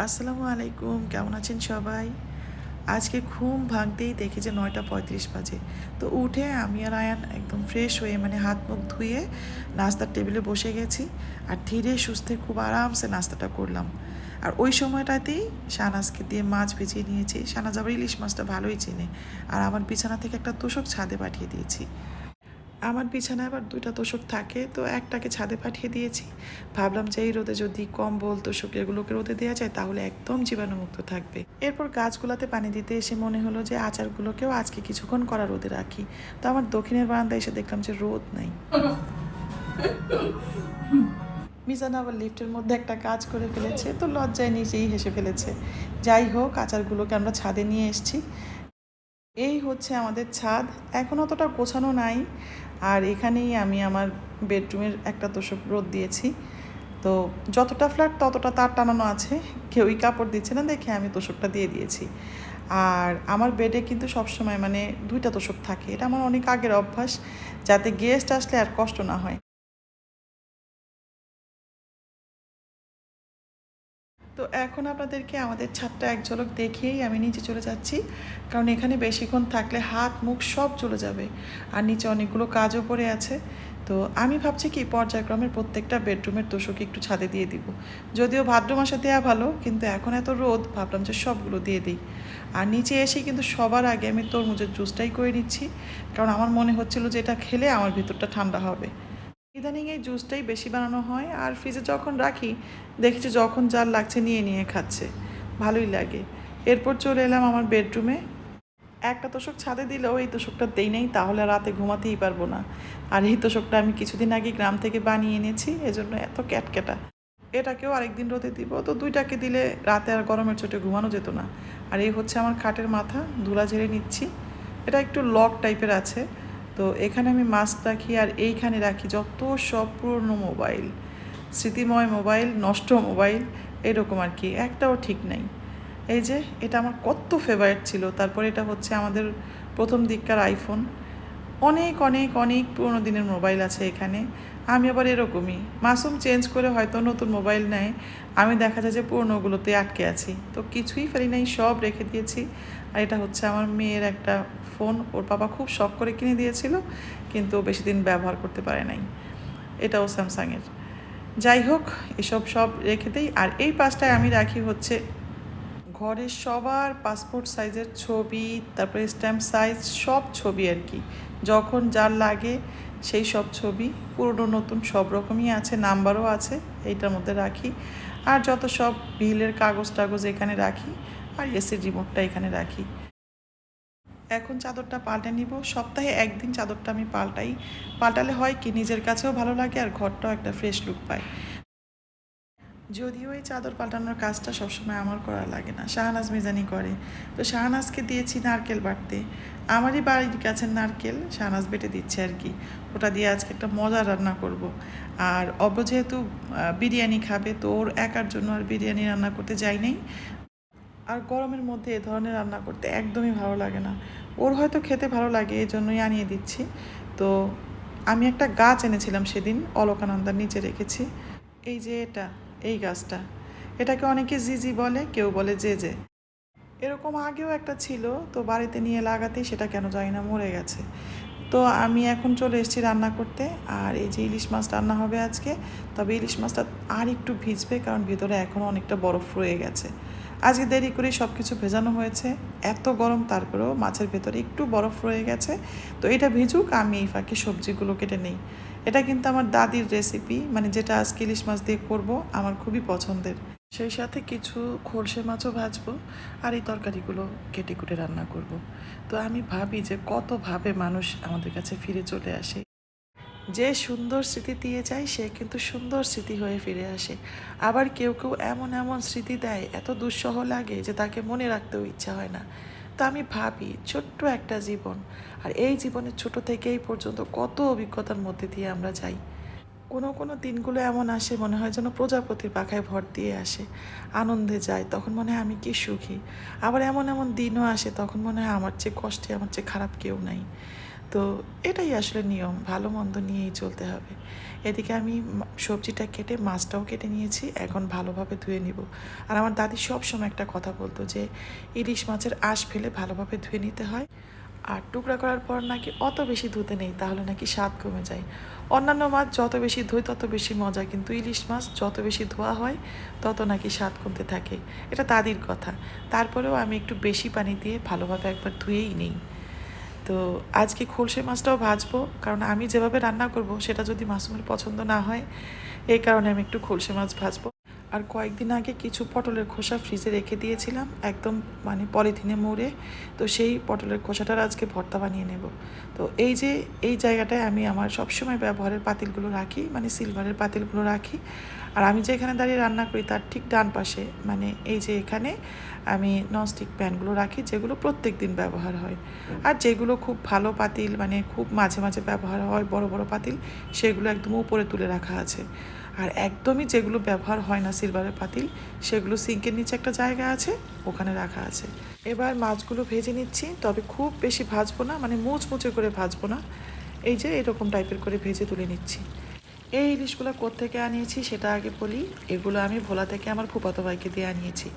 আসসালামু আলাইকুম, কেমন আছেন সবাই? আজকে ঘুম ভাঙতেই দেখি যে নয়টা পঁয়ত্রিশ বাজে। তো উঠে আমি আর আয়ান একদম ফ্রেশ হয়ে মানে হাত মুখ ধুয়ে নাস্তার টেবিলে বসে গেছি আর ধীরে সুস্থে খুব আরামসে নাস্তাটা করলাম। আর ওই সময়টাতেই শাহনাজকে দিয়ে মাছ ভেজিয়ে নিয়েছি। শাহনাজ আবার ইলিশ মাছটা ভালোই চেনে। আর আমার বিছানা থেকে একটা তোষক ছাদে পাঠিয়ে দিয়েছি। আমার বিছানায় আবার দুইটা তোষক থাকে, তো একটাকে ছাদে পাঠিয়ে দিয়েছি। ভাবলাম যে এই রোদে যদি কম্বল, তোষক এগুলোকে রোদে দেওয়া যায়, তাহলে একদম জীবাণুমুক্ত থাকবে। এরপর গাছগুলোতে পানি দিতে এসে মনে হলো যে আচারগুলোকেও আজকে কিছুক্ষণ করা রোদে রাখি। তো আমার দক্ষিণের বারান্দায় এসে দেখলাম যে রোদ নাই। মিজান আবার লিফটের মধ্যে একটা কাজ করে ফেলেছে, তো লজ্জায় নিজেই হেসে ফেলেছে। যাই হোক, আচারগুলোকে আমরা ছাদে নিয়ে এসেছি। এই হচ্ছে আমাদের ছাদ। এখন অতটা গোছানো নাই। আর এখানেই আমি আমার বেডরুমের একটা তোষক রোদ দিয়েছি। তো যতটা ফ্ল্যাট ততটা তার টানানো আছে। কেউই কাপড় দিচ্ছে না দেখে আমি তোষকটা দিয়ে দিয়েছি। আর আমার বেডে কিন্তু সবসময় মানে দুইটা তোষক থাকে। এটা আমার অনেক আগের অভ্যাস। যাতে গেস্ট আসলে আর কষ্ট না হয়। তো এখন আপনাদেরকে আমাদের ছাদটা এক ঝলক দেখিয়েই আমি নিচে চলে যাচ্ছি। কারণ এখানে বেশিক্ষণ থাকলে হাত, মুখ সব চলে যাবে। আর নিচে অনেকগুলো কাজও পড়ে আছে। তো আমি ভাবছি কি পর্যায়ক্রমের প্রত্যেকটা বেডরুমের তোষকে একটু ছাদে দিয়ে দিব। যদিও ভাদ্র মাসে দেওয়া ভালো, কিন্তু এখন এত রোদ, ভাবলাম যে সবগুলো দিয়ে দিই। আর নিচে এসে কিন্তু সবার আগে আমি তরমুজের জুসটাই করে নিচ্ছি। কারণ আমার মনে হচ্ছিল যে এটা খেলে আমার ভিতরটা ঠান্ডা হবে। ইদানিং এই জুসটাই বেশি বানানো হয় আর ফ্রিজে যখন রাখি, দেখেছি যখন যার লাগছে নিয়ে নিয়ে খাচ্ছে। ভালোই লাগে। এরপর চলে এলাম আমার বেডরুমে একটা তোষক ছাদে দিলেও এই তোষকটা দেই নাই, তাহলে রাতে ঘুমাতেই পারব না। আর এই তোষকটা আমি কিছুদিন আগে গ্রাম থেকে বানিয়ে এনেছি, এজন্য এত ক্যাটক্যাটা। এটাকেও আরেকদিন রোদে দিব, তো দুইটাকে দিলে রাতে আর গরমের চোটে ঘুমানো যেত না। আর এই হচ্ছে আমার খাটের মাথা, ধুলা ঝেড়ে নিচ্ছি। এটা একটু লক টাইপের আছে। তো এখানে আমি মাস্ক রাখি আর এইখানে রাখি যত সব পুরনো মোবাইল স্মৃতিময় মোবাইল নষ্ট মোবাইল এরকম আর কি, একটাও ঠিক নাই। এই যে, এটা আমার কত ফেভারিট ছিল। তারপরে এটা হচ্ছে আমাদের প্রথম দিককার আইফোন অনেক অনেক অনেক পুরনো দিনের মোবাইল আছে এখানে। আমি আবার এরকমই। মাসুম চেঞ্জ করে হয়তো নতুন মোবাইল নেয়। আমি দেখা যায় যে পুরনোগুলোতে আটকে আছি। তো কিছুই ফেলি নাই, সব রেখে দিয়েছি। আর এটা হচ্ছে আমার মেয়ের একটা ফোন। ওর বাবা খুব শখ করে কিনে দিয়েছিল, কিন্তু বেশি দিন ব্যবহার করতে পারে নাই। এটাও স্যামসাংয়ের। যাই হোক, এসব সব রেখে দিই। আর এই পাশটায় আমি রাখি হচ্ছে ঘরের সবার পাসপোর্ট সাইজের ছবি, তারপরে স্ট্যাম্প সাইজ, সব ছবি আর কি। যখন যার লাগে সেই সব ছবি, পুরনো, নতুন সব রকমই আছে, নাম্বারও আছে, এইটার মধ্যে রাখি। আর যত সব বিলের কাগজ টাগজ এখানে রাখি আর এসির রিমোটটা এখানে রাখি। এখন চাদরটা পাল্টে নিব। সপ্তাহে একদিন চাদরটা আমি পাল্টাই। পাল্টালে হয় কি, নিজের কাছেও ভালো লাগে আর ঘরটাও একটা ফ্রেশ লুক পায়। যদিও এই চাদর পাল্টানোর কাজটা সবসময় আমার করা লাগে না। শাহনাজ মিজানি করে। তো শাহনাজকে দিয়েছি নারকেল বাটতে। আমারই বাড়ির কাছে নারকেল, শাহনাজ বেটে দিচ্ছে আর কি। ওটা দিয়ে আজকে একটা মজা রান্না করব। আর অব্র যেহেতু বিরিয়ানি খাবে, তো ওর একার জন্য আর বিরিয়ানি রান্না করতে যাই নাই। আর গরমের মধ্যে এ ধরনের রান্না করতে একদমই ভালো লাগে না। ওর হয়তো খেতে ভালো লাগে এই জন্যই আনিয়ে দিচ্ছি। তো আমি একটা গাছ এনেছিলাম সেদিন, অলকানন্দার নিচে রেখেছি। এই যে এটা, এই গাছটা। এটাকে অনেকে জিজি বলে, কেউ বলে যে যে। এরকম আগেও একটা ছিল, তো বাড়িতে নিয়ে লাগাতেই সেটা কেন জানি না মরে গেছে। তো আমি এখন চলে এসেছি রান্না করতে, আর এই যে ইলিশ মাছ রান্না হবে আজকে। তবে ইলিশ মাছটা আর একটু ভিজবে, কারণ ভিতরে এখনও অনেকটা বরফ রয়ে গেছে। আজকে দেরি করে সব কিছু ভেজানো হয়েছে। এত গরম, তারপরেও মাছের ভেতরে একটু বরফ রয়ে গেছে। তো এটা ভিজুক, আমি এই ফাঁকে সবজিগুলো কেটে নেই। এটা কিন্তু আমার দাদির রেসিপি মানে যেটা আজকে ইলিশ মাছ দিয়ে করব, আমার খুবই পছন্দের। সেই সাথে কিছু খোলসে মাছও ভাজবো আর এই তরকারিগুলো কেটে কুটে রান্না করব। তো আমি ভাবি যে কতভাবে মানুষ আমাদের কাছে ফিরে চলে আসে। যে সুন্দর স্মৃতি দিয়ে যায়, সে কিন্তু সুন্দর স্মৃতি হয়ে ফিরে আসে। আবার কেউ কেউ এমন এমন স্মৃতি দেয়, এত দুঃসহ লাগে যে তাকে মনে রাখতেও ইচ্ছা হয় না। তো আমি ভাবি, ছোট্ট একটা জীবন, আর এই জীবনের ছোট থেকেই পর্যন্ত কত অভিজ্ঞতার মধ্যে দিয়ে আমরা যাই। কোনো কোনো দিনগুলো এমন আসে, মনে হয় যেন প্রজাপতির পাখায় ভর দিয়ে আসে। আনন্দে যায়, তখন মনে হয় আমি কি সুখী। আবার এমন এমন দিনও আসে, তখন মনে হয় আমার চেয়ে কষ্টে, আমার চেয়ে খারাপ কেউ নাই। তো এটাই আসলে নিয়ম, ভালো মন্দ নিয়েই চলতে হবে। এদিকে আমি সবজিটা কেটে, মাছটাও কেটে নিয়েছি, এখন ভালোভাবে ধুয়ে নিব। আর আমার দাদি সবসময় একটা কথা বলতো যে, ইলিশ মাছের আঁশ ফেলে ভালোভাবে ধুয়ে নিতে হয়। আর টুকরা করার পর নাকি অত বেশি ধুতে নেই, তাহলে নাকি স্বাদ কমে যায়। অন্যান্য মাছ যত বেশি ধুই, তত বেশি মজা, কিন্তু ইলিশ মাছ যত বেশি ধোয়া হয়, তত নাকি স্বাদ কমতে থাকে। এটা তাদের কথা। তারপরেও আমি একটু বেশি পানি দিয়ে ভালোভাবে একবার ধুয়েই নিই। তো আজকে খোলসে মাছটাও ভাজবো, কারণ আমি যেভাবে রান্না করব, সেটা যদি মাসুমের পছন্দ না হয়, এই কারণে আমি একটু খোলসে মাছ ভাজবো। আর কয়েকদিন আগে কিছু পটলের খোসা ফ্রিজে রেখে দিয়েছিলাম, একদম মানে পলিথিনে মুড়ে। তো সেই পটলের খোসাটার আজকে ভর্তা বানিয়ে নেব। তো এই যে, এই জায়গাটায় আমি আমার সবসময় ব্যবহারের পাতিলগুলো রাখি মানে সিলভারের পাতিলগুলো রাখি। আর আমি যেখানে দাঁড়িয়ে রান্না করি তার ঠিক ডান পাশে মানে এই যে এখানে আমি ননস্টিক প্যানগুলো রাখি, যেগুলো প্রত্যেক দিন ব্যবহার হয়। আর যেগুলো খুব ভালো পাতিল মানে খুব মাঝে মাঝে ব্যবহার হয়, বড় বড় পাতিল, সেগুলো একদম উপরে তুলে রাখা আছে। আর একদমই যেগুলো ব্যবহার হয় না সিলভারের পাতিল, সেগুলো সিঙ্কের নিচে একটা জায়গা আছে, ওখানে রাখা আছে। এবার মাছগুলো ভেজে নিচ্ছি, তবে খুব বেশি ভাজবো না মানে মুচমুচে করে ভাজবো না। এই যে এরকম টাইপের করে ভেজে তুলে নিচ্ছি। এই ইলিশগুলো কোত্থেকে আনিয়েছি সেটা আগে বলি। এগুলো আমি ভোলা থেকে আমার ফুপাতো ভাইকে দিয়ে আনিয়েছি।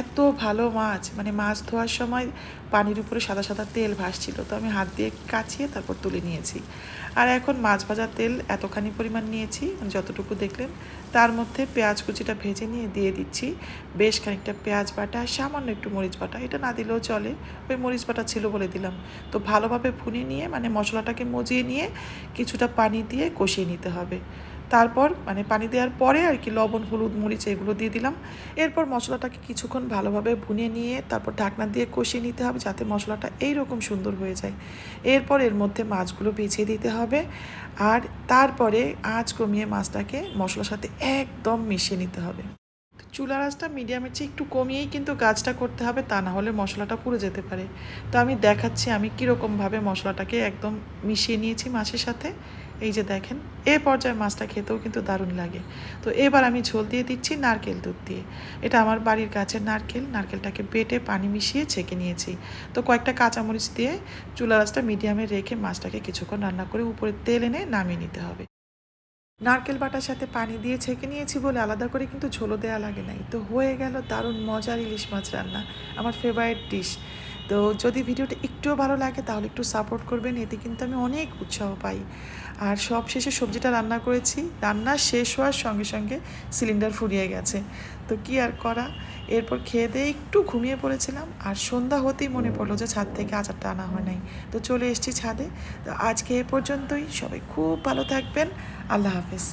এত ভালো মাছ মানে মাছ ধোয়ার সময় পানির উপরে সাদা সাদা তেল ভাসছিল, তো আমি হাত দিয়ে কাচিয়ে তারপর তুলে নিয়েছি। আর এখন মাছ ভাজার তেল এতখানি পরিমাণ নিয়েছি মানে যতটুকু দেখলেন তার মধ্যে পেঁয়াজ কুচিটা ভেজে নিয়ে দিয়ে দিচ্ছি। বেশ খানিকটা পেঁয়াজ বাটা, সামান্য একটু মরিচ বাটা। এটা না দিলেও চলে। ওই মরিচ বাটা ছিল বলে দিলাম। তো ভালোভাবে ভুনে নিয়ে মানে মশলাটাকে মজিয়ে নিয়ে কিছুটা পানি দিয়ে কষিয়ে নিতে হবে। তারপর মানে পানি দেওয়ার পরে আর কি লবণ, হলুদ, মরিচ এগুলো দিয়ে দিলাম। এরপর মশলাটাকে কিছুক্ষণ ভালোভাবে ভুনে নিয়ে তারপর ঢাকনা দিয়ে কষিয়ে নিতে হবে যাতে মশলাটা এইরকম সুন্দর হয়ে যায়। এরপর এর মধ্যে মাছগুলো ভিজিয়ে দিতে হবে আর তারপরে আঁচ কমিয়ে মাছটাকে মশলার সাথে একদম মিশিয়ে নিতে হবে। চুলা আঁচটা মিডিয়ামের চেয়ে একটু কমিয়েই কিন্তু গাছটা করতে হবে, তা না হলে মশলাটা পুড়ে যেতে পারে। তো আমি দেখাচ্ছি আমি কীরকমভাবে মশলাটাকে একদম মিশিয়ে নিয়েছি মাছের সাথে। এই যে দেখেন, এ পর্যায়ে মাছটা খেতেও কিন্তু দারুণ লাগে। তো এবার আমি ঝোল দিয়ে দিচ্ছি নারকেল দুধ দিয়ে। এটা আমার বাড়ির গাছের নারকেল, নারকেলটাকে বেটে পানি মিশিয়ে ছেঁকে নিয়েছি। তো কয়েকটা কাঁচামরিচ দিয়ে চুলা আঁচটা মিডিয়ামে রেখে মাছটাকে কিছুক্ষণ রান্না করে উপরে তেল এনে নামিয়ে নিতে হবে। নারকেল বাটার সাথে পানি দিয়ে ছেঁকে নিয়েছি বলে আলাদা করে কিন্তু ঝোলও দেওয়া লাগে নাই। তো হয়ে গেল দারুণ মজার ইলিশ মাছ রান্না, আমার ফেভারিট ডিশ তো যদি ভিডিওটা একটুও ভালো লাগে, তাহলে একটু সাপোর্ট করবেন। এতে কিন্তু আমি অনেক উৎসাহ পাই। আর সব শেষে সবজিটা রান্না করেছি। রান্না শেষ হওয়ার সঙ্গে সঙ্গে সিলিন্ডার ফুরিয়ে গেছে। তো কি আর করা? এরপর খেয়ে দিয়ে একটু ঘুমিয়ে পড়েছিলাম। আর সন্ধ্যা হতেই মনে পড়ল যে ছাদ থেকে আচারটা আনা হয় নাই। তো চলে এসেছি ছাদে। তো আজকে এ পর্যন্তই। সবাই খুব ভালো থাকবেন। আল্লাহ হাফেজ।